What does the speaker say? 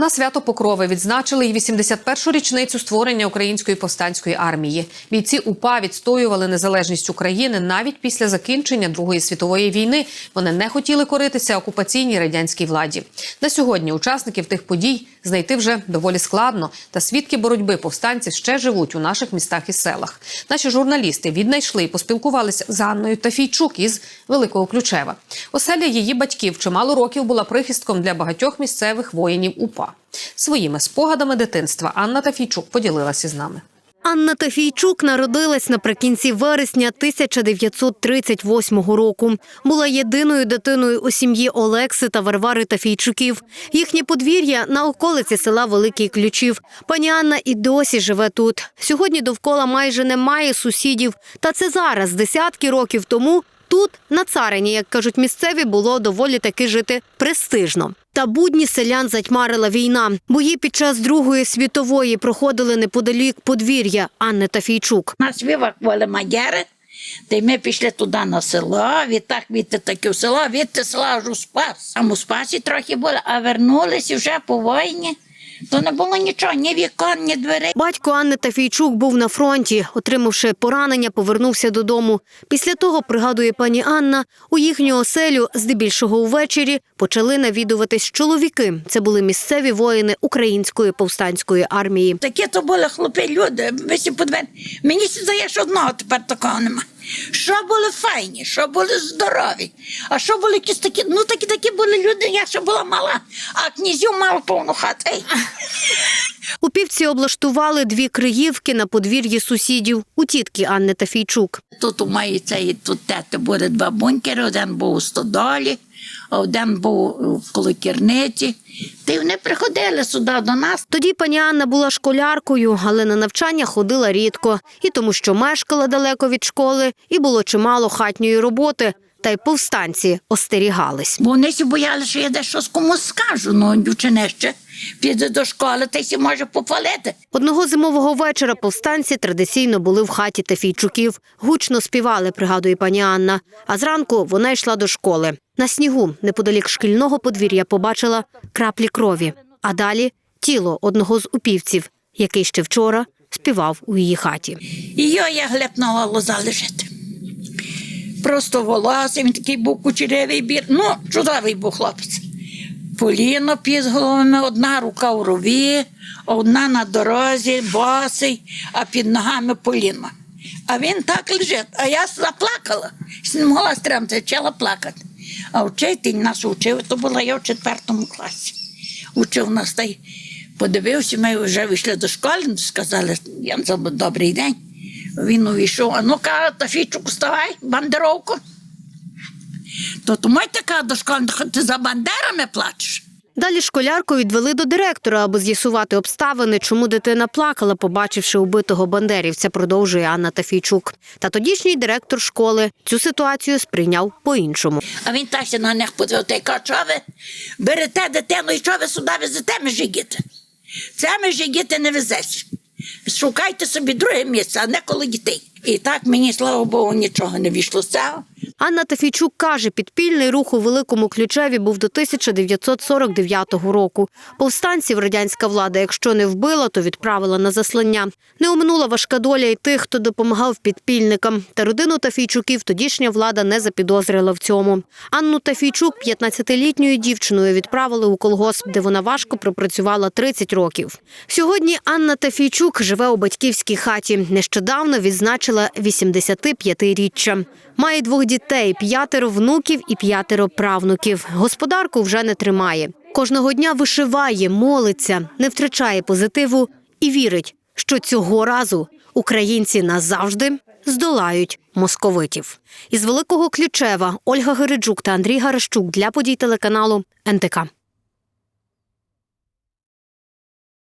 На свято Покрови відзначили й 81-шу річницю створення української повстанської армії. Бійці УПА відстоювали незалежність України навіть після закінчення Другої світової війни. Вони не хотіли коритися окупаційній радянській владі. На сьогодні учасників тих подій знайти вже доволі складно. Та свідки боротьби повстанців ще живуть у наших містах і селах. Наші журналісти віднайшли і поспілкувалися з Анною Тафійчук із Великого Ключева. Оселя її батьків чимало років була прихистком для багатьох місцевих воїнів УПА. Своїми спогадами дитинства Анна Тафійчук поділилася з нами. Анна Тафійчук народилась наприкінці вересня 1938 року. Була єдиною дитиною у сім'ї Олекси та Варвари Тафійчуків. Їхнє подвір'я на околиці села Великий Ключів. Пані Анна і досі живе тут. Сьогодні довкола майже немає сусідів. Та це зараз, десятки років тому, Тут, на царині, як кажуть місцеві, було доволі таки жити престижно. Та будні селян затьмарила війна. Бої під час Другої світової проходили неподалік подвір'я Анни Тафійчук. Нас вивакували мадяри, та й ми пішли туди на село, відтак відти таки в село, відти села аж у Спас. Там у Спасі трохи були, а вернулися вже по війні. То не було нічого, ні вікон, ні дверей. Батько Анни Тафійчук був на фронті. Отримавши поранення, повернувся додому. Після того, пригадує пані Анна, у їхню оселю, здебільшого увечері, почали навідуватись чоловіки. Це були місцеві воїни Української повстанської армії. Такі то були хлопі люди, висі подвер. Мені здається, що одного тепер такого нема. Що були файні, що були здорові, а що були якісь такі, ну такі такі були люди, я ще була мала, а князю мав повну хату. У півці облаштували дві криївки на подвір'ї сусідів у тітки Анни Тафійчук. Тут у моїй цей тут тети були два бункери, один був у стодолі, а один був в колокірниці. Й вони приходили сюди до нас. Тоді пані Анна була школяркою, але на навчання ходила рідко. І тому, що мешкала далеко від школи, і було чимало хатньої роботи. Та й повстанці остерігались. Бо вони всі боялися, що я дещо з комусь скажу. Ну, дівчине ще піде до школи, та й сі може попалити. Одного зимового вечора повстанці традиційно були в хаті Тафійчуків. Гучно співали, пригадує пані Анна. А зранку вона йшла до школи. На снігу, неподалік шкільного подвір'я, побачила краплі крові. А далі тіло одного з упівців, який ще вчора співав у її хаті. Його я глепнула лоза лежить. Просто волосся, він такий був кучерявий бір. Ну, чудовий був хлопець. Поліно під головами, одна рука в рові, одна на дорозі, босий, а під ногами поліно. А він так лежить, а я заплакала. Не могла стримати, почала плакати. А вчитель нас учив, то була я в четвертому класі. Учив нас та й подивився, ми вже вийшли до школи, сказали, я добрий день. Він увійшов, а ну каже, Тафійчук, вставай, бандеровку. То тому й така до школи, ти за бандерами плачеш. Далі школярку відвели до директора, аби з'ясувати обставини, чому дитина плакала, побачивши убитого бандерівця, продовжує Анна Тафійчук. Та тодішній директор школи цю ситуацію сприйняв по-іншому. А він так на них подивив, та й каже, що ви берете дитину і що ви сюди везете межигіти? Це межигіти не везеш. Шукайте собі друге місце, а не коло дітей. І так мені, слава Богу, нічого не війшло з цього. Анна Тафійчук каже, підпільний рух у Великому Ключеві був до 1949 року. Повстанців радянська влада, якщо не вбила, то відправила на заслання. Не оминула важка доля й тих, хто допомагав підпільникам. Та родину Тафійчуків тодішня влада не запідозрила в цьому. Анну Тафійчук 15-літньою дівчиною відправили у колгосп, де вона важко пропрацювала 30 років. Сьогодні Анна Тафійчук живе у батьківській хаті. Нещодавно відзначила 85-річчя. Має двох дітей, п'ятеро внуків і п'ятеро правнуків. Господарку вже не тримає. Кожного дня вишиває, молиться, не втрачає позитиву і вірить, що цього разу українці назавжди здолають московитів. Із Великого Ключева Ольга Гереджук та Андрій Гарещук для подій телеканалу НТК.